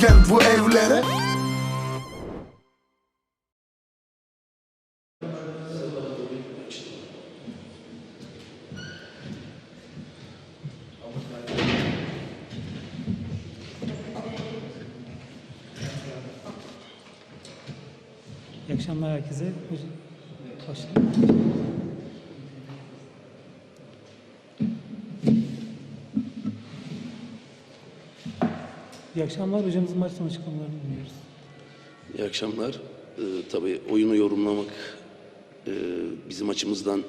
gel bu evlere İyi akşamlar herkese. Başlayalım. İyi akşamlar. Hocamızın maç sonu açıklamalarını dinliyoruz. İyi akşamlar. Ee, tabii oyunu yorumlamak e, bizim açımızdan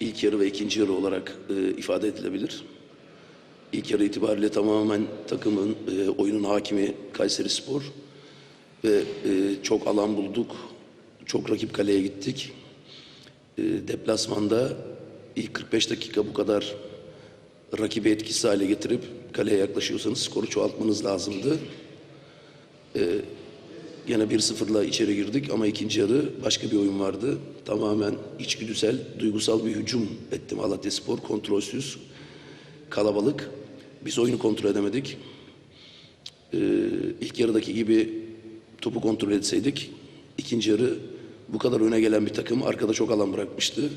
ilk yarı ve ikinci yarı olarak e, ifade edilebilir. İlk yarı itibariyle tamamen takımın, e, oyunun hakimi Kayseri Spor ve e, çok alan bulduk. Çok rakip kaleye gittik. E, deplasmanda ilk 45 dakika bu kadar rakibi etkisiz hale getirip kaleye yaklaşıyorsanız skoru çoğaltmanız lazımdı. Gene 1-0'la içeri girdik ama ikinci yarı başka bir oyun vardı. Tamamen içgüdüsel, duygusal bir hücum etti Malatya Spor. Kontrolsüz, kalabalık. Biz oyunu kontrol edemedik. Ee, ilk yarıdaki gibi topu kontrol etseydik, ikinci yarı bu kadar öne gelen bir takım arkada çok alan bırakmıştı.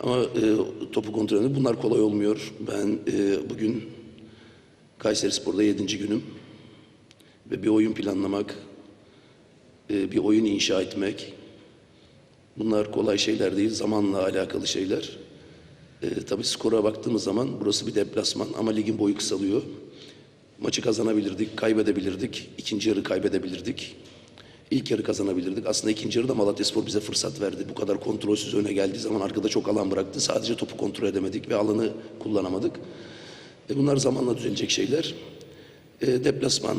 Ama e, topu kontrol edemedik. Bunlar kolay olmuyor. Ben e, bugün Kayseri Spor'da yedinci günüm. Ve bir oyun planlamak, e, bir oyun inşa etmek. Bunlar kolay şeyler değil, zamanla alakalı şeyler. E, tabii skora baktığımız zaman burası bir deplasman ama ligin boyu kısalıyor. Maçı kazanabilirdik, kaybedebilirdik. İkinci yarı kaybedebilirdik. İlk yarı kazanabilirdik. Aslında ikinci yarıda Malatyaspor bize fırsat verdi. Bu kadar kontrolsüz öne geldiği zaman arkada çok alan bıraktı. Sadece topu kontrol edemedik ve alanı kullanamadık. E, bunlar zamanla düzelecek şeyler. E, deplasman,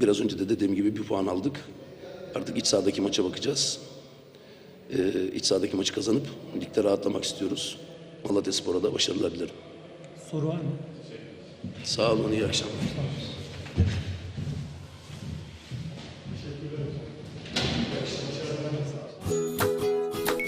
biraz önce de dediğim gibi bir puan aldık. Artık iç sahadaki maça bakacağız. E, iç sahadaki maçı kazanıp ligde rahatlamak istiyoruz. Malatya Spor'a da başarılar dilerim. Soru var mı? Sağ olun, iyi akşamlar.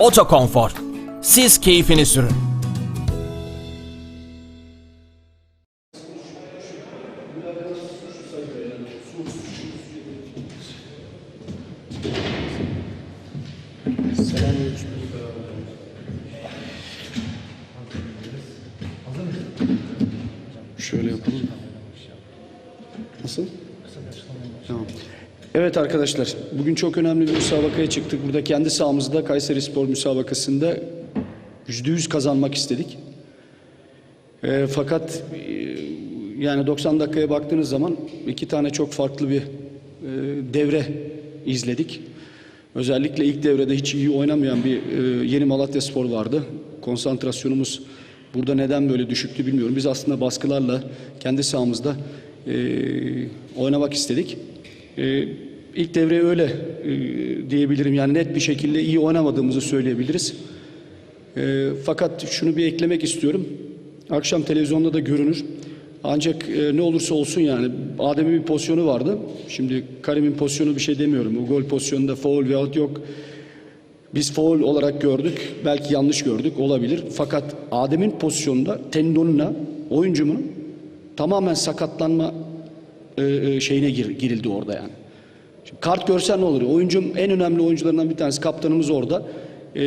Otokonfor. Siz keyfini sürün. Şöyle yapalım. Nasıl? Tamam. Evet arkadaşlar, bugün çok önemli bir müsabakaya çıktık. Burada kendi sahamızda Kayseri Spor müsabakasında yüzde yüz kazanmak istedik. E, fakat e, yani 90 dakikaya baktığınız zaman iki tane çok farklı bir e, devre izledik. Özellikle ilk devrede hiç iyi oynamayan bir e, yeni Malatya Spor vardı. Konsantrasyonumuz burada neden böyle düşüktü bilmiyorum. Biz aslında baskılarla kendi sahamızda e, oynamak istedik. E, ilk devre öyle e, diyebilirim. Yani net bir şekilde iyi oynamadığımızı söyleyebiliriz. E, fakat şunu bir eklemek istiyorum. Akşam televizyonda da görünür. Ancak e, ne olursa olsun yani Adem'in bir pozisyonu vardı. Şimdi Karim'in pozisyonu bir şey demiyorum. O gol pozisyonunda foul veyahut yok. Biz foul olarak gördük. Belki yanlış gördük. Olabilir. Fakat Adem'in pozisyonunda tendonuna oyuncumun tamamen sakatlanma e, e, şeyine gir- girildi orada yani. Şimdi kart görsen ne olur? Oyuncum en önemli oyuncularından bir tanesi kaptanımız orada. E,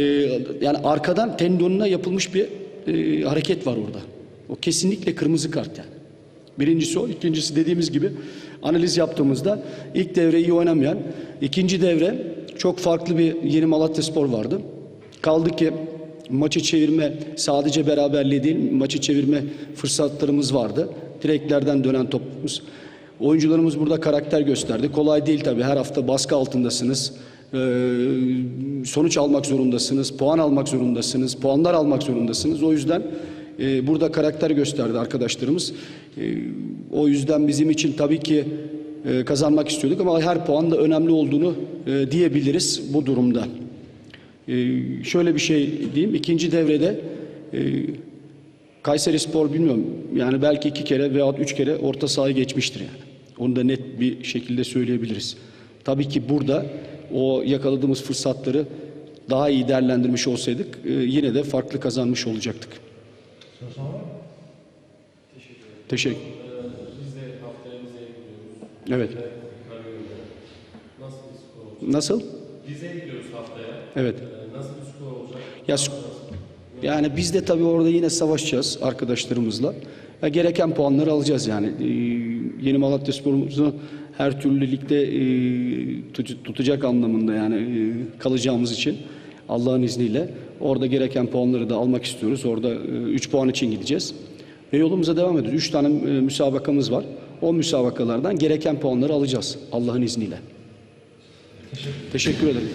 yani arkadan tendonuna yapılmış bir e, hareket var orada. O kesinlikle kırmızı kart yani. Birincisi o. ikincisi dediğimiz gibi analiz yaptığımızda ilk devre iyi oynamayan, ikinci devre çok farklı bir yeni Malatya Spor vardı. Kaldı ki maçı çevirme sadece beraberliği değil, maçı çevirme fırsatlarımız vardı. Direklerden dönen topumuz. Oyuncularımız burada karakter gösterdi. Kolay değil tabii. Her hafta baskı altındasınız. Ee, sonuç almak zorundasınız. Puan almak zorundasınız. Puanlar almak zorundasınız. O yüzden e, burada karakter gösterdi arkadaşlarımız. E, o yüzden bizim için tabii ki e, kazanmak istiyorduk ama her puan da önemli olduğunu e, diyebiliriz bu durumda. E, şöyle bir şey diyeyim. İkinci devrede e, Kayseri Spor bilmiyorum yani belki iki kere veya üç kere orta sahayı geçmiştir yani. Onu da net bir şekilde söyleyebiliriz. Tabii ki burada o yakaladığımız fırsatları daha iyi değerlendirmiş olsaydık e, yine de farklı kazanmış olacaktık. Teşekkür. Haftaya Evet. Nasıl? Rize'ye gidiyoruz haftaya. Evet. Ee, Nasıl bir skor olacak? Ya, yani biz de tabii orada yine savaşacağız arkadaşlarımızla. Ya gereken puanları alacağız yani. Ee, yeni Malatya sporumuzu her türlü ligde e, tut- tutacak anlamında yani e, kalacağımız için Allah'ın izniyle orada gereken puanları da almak istiyoruz. Orada 3 puan için gideceğiz. Ve yolumuza devam ediyoruz. 3 tane e, müsabakamız var. O müsabakalardan gereken puanları alacağız Allah'ın izniyle. Teşekkür ederim.